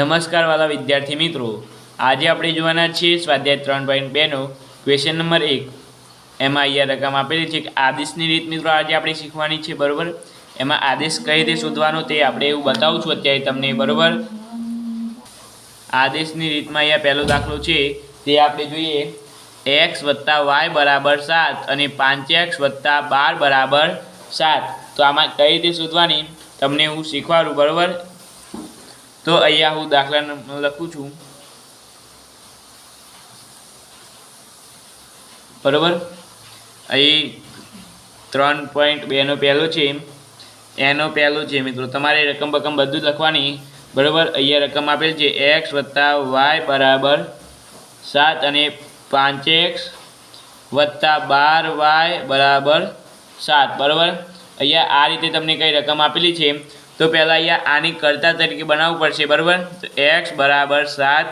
નમસ્કાર વાલા વિદ્યાર્થી મિત્રો, આજે આપણે જોવાના છીએ સ્વાધ્યાય ત્રણ પોઈન્ટ બેનો ક્વેશ્ચન નંબર એક. એમાં અહીંયા રકમ આપેલી છે કે આદેશની રીત મિત્રો આજે આપણે શીખવાની છે, બરાબર? એમાં આદેશ કઈ રીતે શોધવાનો તે આપણે એવું બતાવું છું અત્યારે તમને, બરાબર? આદેશની રીતમાં અહીંયા પહેલો દાખલો છે, તે આપણે જોઈએ. એક્સ વત્તા વાય બરાબર સાત અને પાંચ એક્સ વત્તા બાર બરાબર સાત. તો આમાં કઈ રીતે શોધવાની? તમને હું શીખવાડું, બરોબર? તો અહીંયા હું દાખલા લખું છું. બરોબર? અહીં ત્રણ પોઈન્ટ બેનો પહેલો છે. એનો પહેલો છે, મિત્રો. તમારે રકમ બકમ બધું જ લખવાની. બરોબર? અહીંયા રકમ આપેલ છે. એક્સ વત્તા વાય બરાબર સાત અને પાંચ એક્સ વત્તા બાર વાય બરાબર સાત. બરાબર? અહીંયા આ રીતે તમને કઈ રકમ આપેલી છે. તો પહેલાં અહીંયા આની કરતા તરીકે બનાવવું પડશે, બરાબર? તો એક્સ બરાબર સાત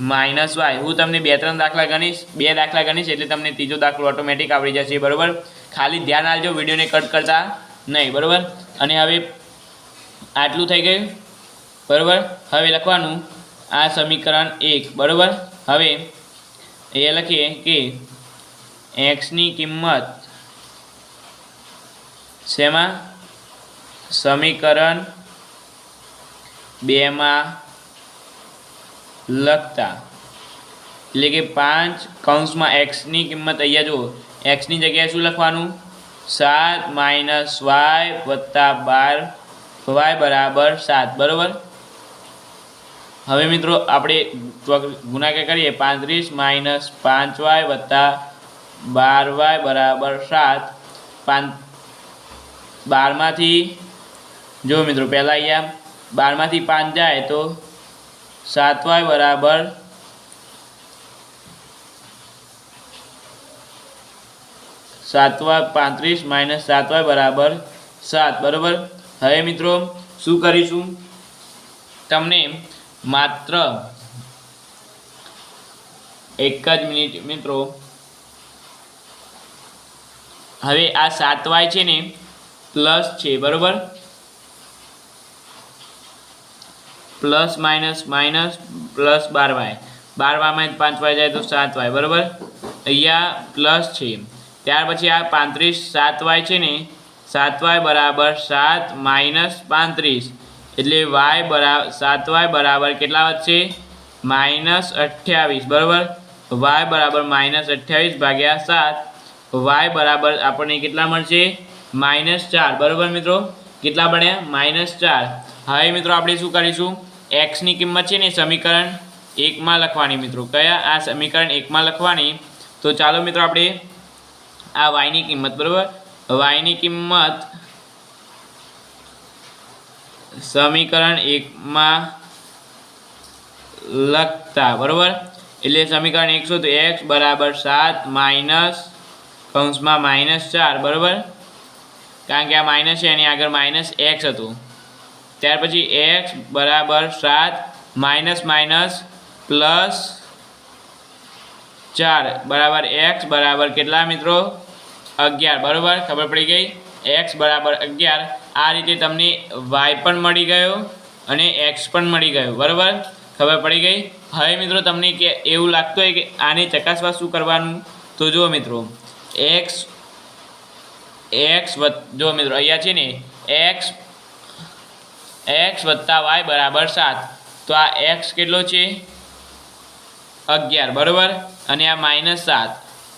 માઇનસ વાય હું તમને બે ત્રણ દાખલા ગણીશ, બે દાખલા ગણીશ એટલે તમને ત્રીજો દાખલો ઓટોમેટિક આવડી જશે, બરાબર? ખાલી ધ્યાન આપજો, વિડીયોને કટ કરતા નહીં, બરાબર? અને હવે આટલું થઈ ગયું, બરાબર? હવે લખવાનું આ સમીકરણ એક, બરાબર? હવે એ લખીએ કે એક્સની કિંમત શેમાં? સમીકરણ બેમાં લખતા. એટલે કે પાંચ કૌંસમાં એક્સની કિંમત અહીંયા જુઓ. એક્સની જગ્યાએ શું લખવાનું? સાત માઇનસ વાય વત્તા બાર વાય બરાબર સાત. બરાબર? હવે મિત્રો આપણે ગુણાકાર કરીએ. પાંત્રીસ માઇનસ પાંચ વાય વત્તા બાર વાય બરાબર સાત. પાંચ બારમાંથી જો મિત્રો, પહેલાં અહીંયા બારમાંથી પાંચ જાય તો સાત વાય બરાબર સાત વાય પાંત્રીસ માઇનસ સાત વાય બરાબર સાત. બરાબર? હવે મિત્રો, શું કરીશું? તમને માત્ર એક જ મિનિટ મિત્રો, હવે આ સાત વાય છે ને, પ્લસ છે. બરાબર? પ્લસ માઇનસ માઇનસ પ્લસ બાર વાય. બાર વાયમાં પાંચ વાય જાય તો સાત વાય, બરાબર? અહીંયા પ્લસ છે. ત્યાર પછી આ પાંત્રીસ સાત વાય છે ને, સાત વાય બરાબર સાત માઇનસ પાંત્રીસ. એટલે વાય બરાબર સાત વાય બરાબર કેટલા વધશે? માઇનસ અઠ્યાવીસ, બરાબર? વાય બરાબર માઇનસ અઠ્યાવીસ ભાગ્યા સાત. વાય બરાબર આપણને કેટલા મળશે? માઇનસ ચાર, બરાબર મિત્રો? કેટલા બન્યા? માઇનસ ચાર. હવે મિત્રો આપણે શું કરીશું? એક્સની કિંમત છે ને સમીકરણ એકમાં લખવાની મિત્રો. કયા? આ સમીકરણ એકમાં લખવાની. તો ચાલો મિત્રો આપણે આ વાયની કિંમત, બરાબર? વાયની કિંમત સમીકરણ એકમાં લખતા, બરાબર? એટલે સમીકરણ એકસો તો એક્સ બરાબર સાત માઇનસ કૌંસમાં માઇનસ ચાર, બરાબર? કારણ કે આ માઇનસ છે, એની આગળ માઇનસ એક્સ હતું. ત્યાર પછી એક્સ બરાબર સાત, માઇનસ માઇનસ પ્લસ ચાર. બરાબર એક્સ બરાબર કેટલા મિત્રો? અગિયાર. બરાબર? ખબર પડી ગઈ? એક્સ બરાબર અગિયાર. આ રીતે તમને વાય પણ મળી ગયો અને એક્સ પણ મળી ગયો. બરાબર? ખબર પડી ગઈ? હવે મિત્રો તમને કે એવું લાગતું હોય કે આને ચકાસવા શું કરવાનું? તો જુઓ મિત્રો એક્સ એક્સ જો મિત્રો, અહીંયા છે ને એક્સ એક્સ વત્તા વાય બરાબર સાત. તો આ એક્સ કેટલો છે? અગિયાર. બરાબર? અને આ માઇનસ સાત.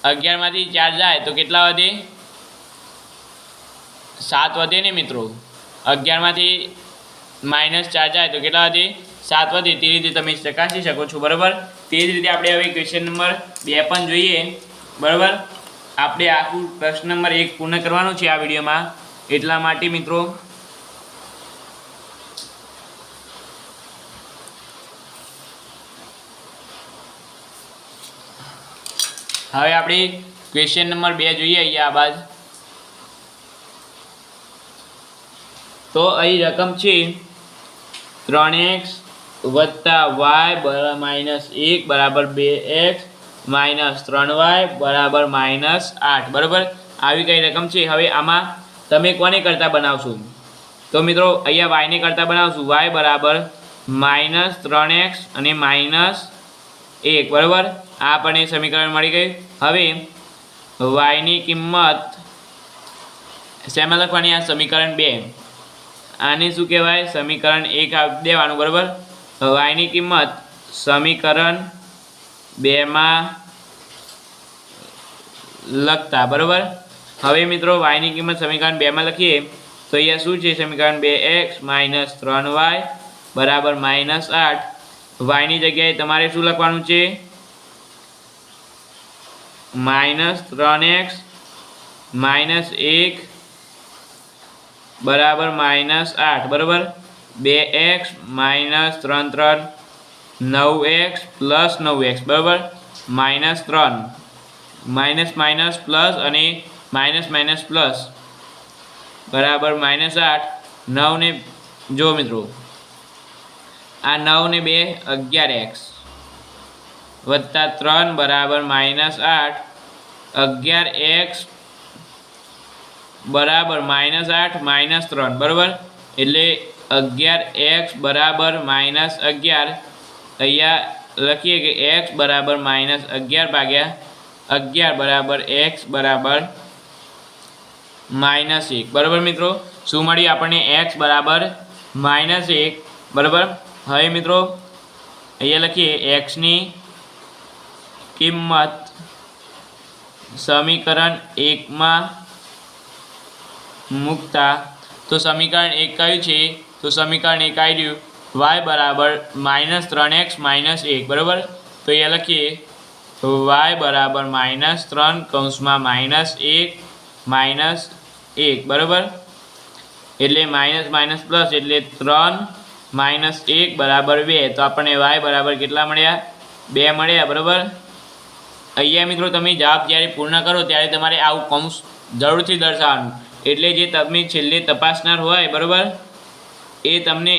અગિયારમાંથી ચાર જાય તો કેટલા વધે? સાત વધે ને મિત્રો? અગિયારમાંથી માઇનસ ચાર જાય તો કેટલા વધે? સાત વધે. તે રીતે તમે ચકાસી શકો છો. બરાબર? તે જ રીતે આપણે હવે ક્વેશ્ચન નંબર બે પણ જોઈએ. બરાબર? આપણે આખું પ્રશ્ન નંબર એક પૂર્ણ કરવાનો છે આ વિડીયોમાં. એટલા માટે મિત્રો હવે આપણે ક્વેશ્ચન નંબર બે જોઈએ અહીંયા બાદ તો અહીં રકમ છે ત્રણ એક્સ વત્તા વાય બરા માઇનસ એક બરાબર બે એક્સ માઇનસ ત્રણ વાય બરાબર માઇનસ આઠ. બરાબર? આવી કઈ રકમ છે? હવે આમાં તમે કોને કરતાં બનાવશો? તો મિત્રો, અહીંયા વાયને કરતાં બનાવશું. વાય બરાબર માઇનસ ત્રણ એક્સ અને માઇનસ એક. બરાબર? આ આપણને સમીકરણ મળી ગયું. હવે વાયની કિંમત શેમાં લખવાની આ સમીકરણ બે. આને શું કહેવાય? સમીકરણ એક દેવાનું, બરાબર? વાયની કિંમત સમીકરણ બેમાં લખતા, બરાબર? હવે મિત્રો વાયની કિંમત સમીકરણ બેમાં લખીએ, તો અહીંયા શું છે? સમીકરણ બે એક્સ માઇનસ ત્રણ વાય બરાબર માઇનસ આઠ. વાયની જગ્યાએ તમારે શું લખવાનું છે? માઇનસ ત્રણ એક્સ, માઇનસ એક, બરાબર માઇનસ આઠ, બરાબર? બે એક્સ, માઇનસ ત્રણ ત્રણ, નવ એક્સ પ્લસ નવ એક્સ, બરાબર? માઇનસ ત્રણ, માઇનસ માઇનસ પ્લસ અને માઇનસ માઇનસ પ્લસ, બરાબર? માઇનસ આઠ, નવને જો મિત્રો, આ નવ ને બે અગિયાર એક્સ. વત્તા ત્રણ બરાબર માઇનસ આઠ. અગિયાર એક્સ બરાબર માઇનસ આઠ, માઇનસ ત્રણ. બરાબર? એટલે અગિયાર એક્સ બરાબર માઇનસ અગિયાર. અહીંયા લખીએ કે એક્સ બરાબર માઇનસ અગિયાર ભાગ્યા અગિયાર બરાબર એક્સ બરાબર માઇનસ એક. બરાબર મિત્રો? શું મળ્યું આપણને એક્સ બરાબર માઇનસ એક? બરાબર? હવે મિત્રો, અહીંયા લખીએ, એક્સની કિંમત સમીકરણ એકમાં મૂકતા. તો સમીકરણ એક કયું છે? તો સમીકરણ એક આવ્યું વાય બરાબર માઇનસ ત્રણ એક્સ માઇનસ એક, બરાબર? તો એ લખીએ. વાય બરાબર માઇનસ ત્રણ કૌંસમાં માઇનસ એક માઇનસ એક, બરાબર? એટલે માઇનસ માઇનસ પ્લસ એટલે ત્રણ માઇનસ એક બરાબર બે. તો આપણને વાય બરાબર કેટલા મળ્યા? બે મળ્યા, બરાબર? અહીંયા મિત્રો તમે જવાબ જ્યારે પૂર્ણ કરો ત્યારે તમારે આવું કૌંસ જરૂરથી દર્શાવવાનું. એટલે જે તમે છેલ્લે તપાસનાર હોય, બરાબર? એ તમને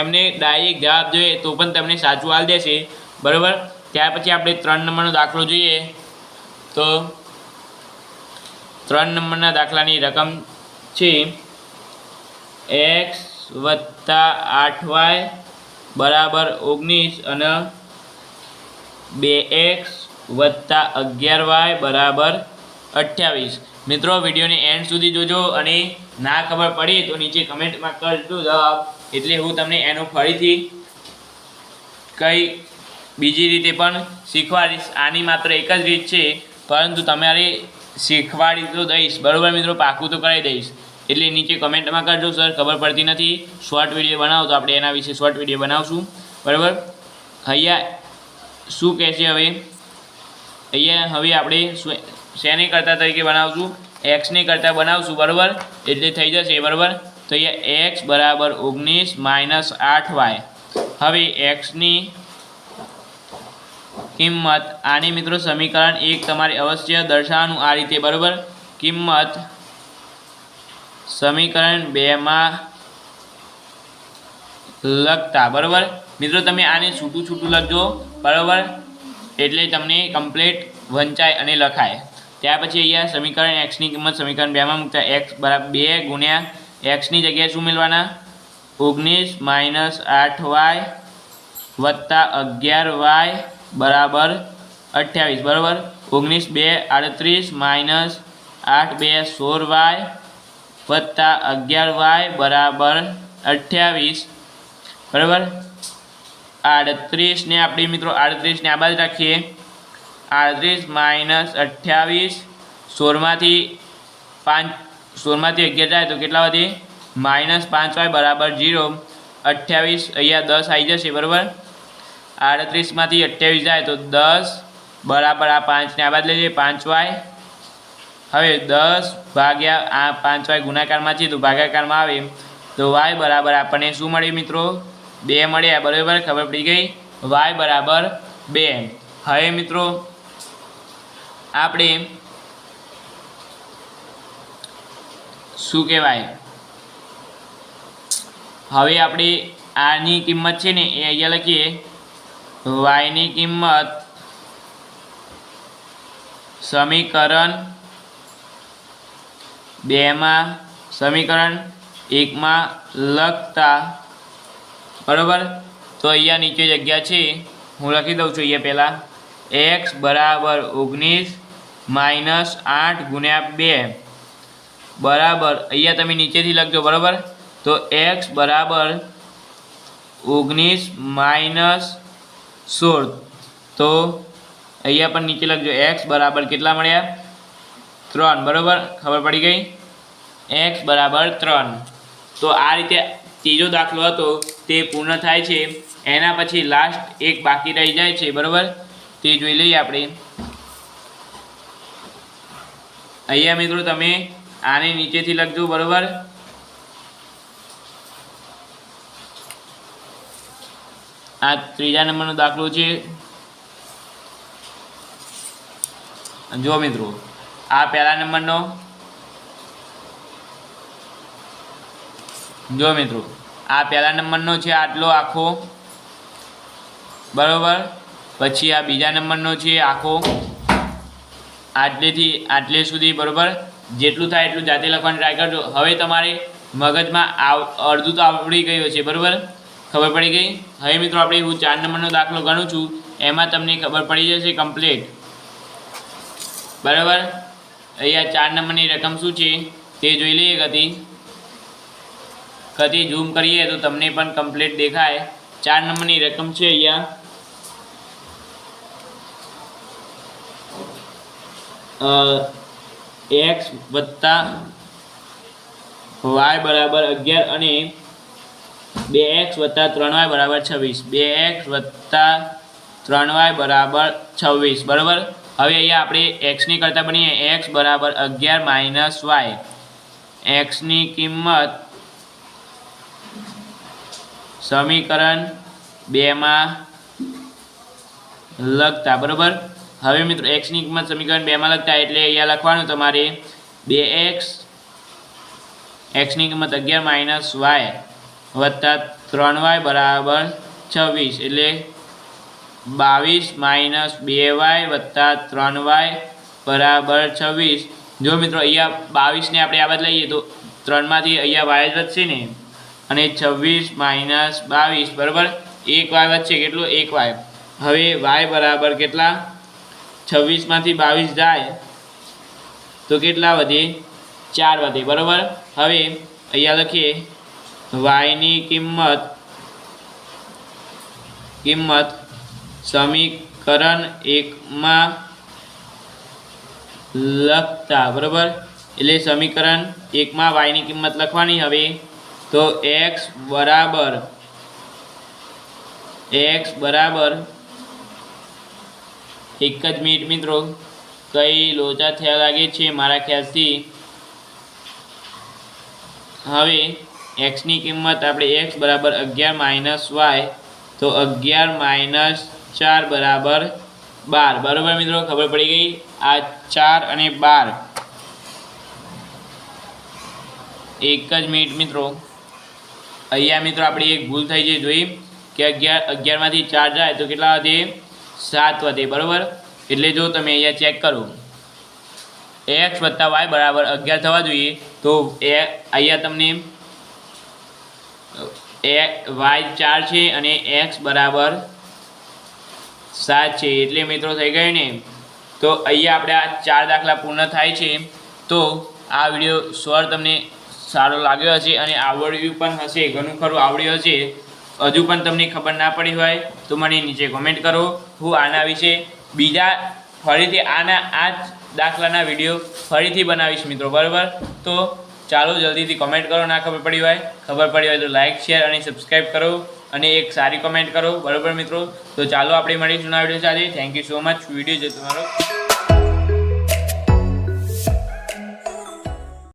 એમને ડાયરેક્ટ જવાબ જોઈએ તો પણ તમને સાચું હાલ દેશે, બરાબર? ત્યાર પછી આપણે ત્રણ નંબરનો દાખલો જોઈએ. તો ત્રણ નંબરના દાખલાની રકમ છે એક્સ વત્તા આઠ વાય બરાબર ઓગણીસ અને બે એક્સ વત્તા અગિયાર વાય બરાબર અઠ્યાવીસ. મિત્રો, વિડીયોને એન્ડ સુધી જોજો અને ના ખબર પડી તો નીચે કમેન્ટમાં કરજો જવાબ. એટલે હું તમને એનો ફરીથી કઈ બીજી રીતે પણ શીખવાડીશ. આની માત્ર એક જ રીત છે, પરંતુ તમારે શીખવાડી તો દઈશ. બરાબર મિત્રો, પાકું તો કરાવી દઈશ. એટલે નીચે કમેન્ટમાં કરજો સર, ખબર પડતી નથી. શોર્ટ વીડિયો બનાવો તો આપણે એના વિશે શોર્ટ વીડિયો બનાવશું. બરાબર? હૈયા શું કહે છે હવે? અહીંયા હવે આપણે શેની કરતા તરીકે બનાવશું? એક્સની કરતા બનાવશું, બરાબર? એટલે થઈ જશે, બરાબર? તો અહીંયા એક્સ બરાબર ઓગણીસ માઇનસ આઠ વાય હવે એક્સની કિંમત આની મિત્રો સમીકરણ એક તમારે અવશ્ય દર્શાવવાનું આ રીતે, બરાબર? કિંમત સમીકરણ બેમાં લખતા, બરાબર? મિત્રો, તમે આને છૂટું છૂટું લખજો, બરાબર? એટલે તમને કમ્પ્લીટ વંચાય અને લખાય. ત્યાર પછી અહીંયા સમીકરણ એક્સની કિંમત સમીકરણ બેમાં મૂકતા એક્સ બરાબર બે ગુણ્યા એક્સની જગ્યાએ શું મેળવાના? ઓગણીસ માઇનસ આઠ વાય વત્તા અગિયાર વાય બરાબર અઠ્યાવીસ, બરાબર? ઓગણીસ બે આડત્રીસ માઇનસ આઠ બે સોળ વાય વત્તા અગિયાર વાય બરાબર અઠ્યાવીસ, બરાબર? આડત્રીસને આપણે મિત્રો આડત્રીસને આ બાજુ રાખીએ. આડત્રીસ માઇનસ અઠ્યાવીસ. સોળમાંથી પાંચ, સોળમાંથી અગિયાર જાય તો કેટલા વધે માઇનસ પાંચ વાય બરાબર જીરો અઠ્યાવીસ અહીંયા દસ આવી જશે, બરાબર? આડત્રીસમાંથી અઠ્યાવીસ જાય તો દસ બરાબર આ પાંચને આ બાદ જઈએ, પાંચ વાય. હવે દસ ભાગ્યા આ પાંચ વાય ગુણાકારમાં તો ભાગાકારમાં આવે. તો વાય બરાબર આપણને શું મળ્યું મિત્રો? બે મળ્યા, બરાબર? ખબર પડી ગઈ? વાય બરાબર બે. હવે મિત્રો, આપણે શું કહેવાય? હવે આપણે આની કિંમત છે ને, એ અહીંયા લખીએ. વાયની કિંમત સમીકરણ બેમાં, સમીકરણ એકમાં લખતા બરાબર? તો અહીંયા નીચે જગ્યા છે. હું લખી દઉં છું અહીંયા પહેલાં. એક્સ બરાબર ઓગણીસ માઇનસ આઠ ગુણ્યા બે. બરાબર, અહીંયા તમે નીચેથી લખજો, બરાબર? તો એક્સ બરાબર ઓગણીસ માઇનસ સોળ. તો અહીંયા પણ નીચે લખજો એક્સ બરાબર કેટલા મળ્યા? ત્રણ, બરાબર? ખબર પડી ગઈ? એક્સ બરાબર ત્રણ. તો આ રીતે ત્રીજો દાખલો હતો. તે પૂર્ણ થાય છે. એના પછી લાસ્ટ એક બાકી રહી જાય છે, બરાબર? તે જોઈ લઈએ આપણે. અહીંયા મિત્રો તમે આને નીચેથી લખજો, બરાબર? આ ત્રીજા નંબરનો દાખલો છે. જો મિત્રો, આ પહેલા નંબરનો. જો મિત્રો આ પહેલા નંબરનો છે આટલો આખો. બરાબર? પછી આ બીજા નંબરનો છે આખો. આટલેથી, આટલે સુધી, બરાબર? જેટલું થાય એટલું જાતે લખવાની ટ્રાય કરજો. હવે તમારે મગજમાં આવ, અડધું તો આવડી ગયું છે, બરાબર? ખબર પડી ગઈ? હવે મિત્રો આપણે હું ચાર નંબરનો દાખલો ગણું છું. એમાં તમને ખબર પડી જશે કમ્પ્લીટ બરાબર? અહીંયા ચાર નંબરની રકમ શું છે? તે જોઈ લઈએ ગતિ કદી ઝૂમ કરીએ તો તમને પણ કમ્પ્લીટ દેખાય. ચાર નંબરની રકમ છે અહીંયા. એક્સ વત્તા વાય બરાબર અગિયાર અને બે એક્સ વત્તા ત્રણ વાય બરાબર છવ્વીસ. બે એક્સ વત્તા ત્રણ વાય બરાબર છવ્વીસ. બરાબર? હવે અહીંયા આપણે એક્સની કરતાં બનીએ. એક્સ બરાબર અગિયાર માઇનસ વાય એક્સની કિંમત સમીકરણ બેમાં લખતા, બરાબર? હવે મિત્રો એક્સની કિંમત સમીકરણ બેમાં લખતા એટલે અહીંયા લખવાનું તમારે બે એક્સ એક્સની કિંમત અગિયાર માઇનસ વાય વત્તા ત્રણ વાય બરાબર છવ્વીસ, એટલે બાવીસ માઇનસ બે વાય વત્તા ત્રણ વાય બરાબર છવ્વીસ. જો મિત્રો, અહીંયા બાવીસને આપણે આ બાદ લઈએ તો ત્રણમાંથી અહીંયા વાય જ વધશે ને? અને છવ્વીસ માઇનસ બાવીસ, બરાબર? એક વાય વચ્ચે કેટલો? એક વાય હવે વાય બરાબર કેટલા? છવ્વીસમાંથી બાવીસ જાય તો કેટલા વધે? ચાર વધે, બરાબર? હવે અહીંયા લખીએ. વાયની કિંમત કિંમત સમીકરણ એકમાં લખતા, બરાબર? એટલે સમીકરણ એકમાં વાયની કિંમત લખવાની. હવે તો એક્સ બરાબર એક્સ બરાબર એક જ મિનિટ મિત્રો, કઈ લોચા થયા લાગે છે મારા ખ્યાલથી? હવે એક્સની કિંમત આપણે એક્સ બરાબર અગિયાર માઇનસ વાય તો અગિયાર માઇનસ ચાર બરાબર બાર. બરાબર મિત્રો, ખબર પડી ગઈ? આ ચાર અને બાર. એક જ મિનિટ મિત્રો. અહીંયા મિત્રો આપણી એક ભૂલ થઈ છે, જોઈ? કે અગિયાર, અગિયારમાંથી ચાર જાય તો કેટલા વધે? સાત વધે, બરાબર? એટલે જો તમે અહીંયા ચેક કરો. એક્સ વત્તા વાય બરાબર અગિયાર થવા જોઈએ, તો એ અહીંયા તમને એ વાય ચાર છે અને એક્સ બરાબર સાત છે. એટલે મિત્રો થઈ ગયું ને? તો અહીંયા આપણે આ ચાર દાખલા પૂર્ણ થાય છે. તો આ વીડિયો સ્વર તમને સારો લાગ્યો હશે અને આવડ્યું પણ હશે, ઘણું ખરું આવડ્યું હશે. હજુ પણ તમને ખબર ના પડી હોય તો મને નીચે કોમેન્ટ કરો. હું આના વિશે બીજા ફરીથી આના, આ જ દાખલાના વીડિયો ફરીથી બનાવીશ મિત્રો, બરાબર? તો ચાલો જલ્દીથી કોમેન્ટ કરો, ના ખબર પડી હોય. ખબર પડી હોય તો લાઇક શેર અને સબસ્ક્રાઈબ કરો અને એક સારી કોમેન્ટ કરો, બરાબર મિત્રો? તો ચાલો આપણે મળીશું ના વીડિયો સાથે. Thank you so much video જો તમારો.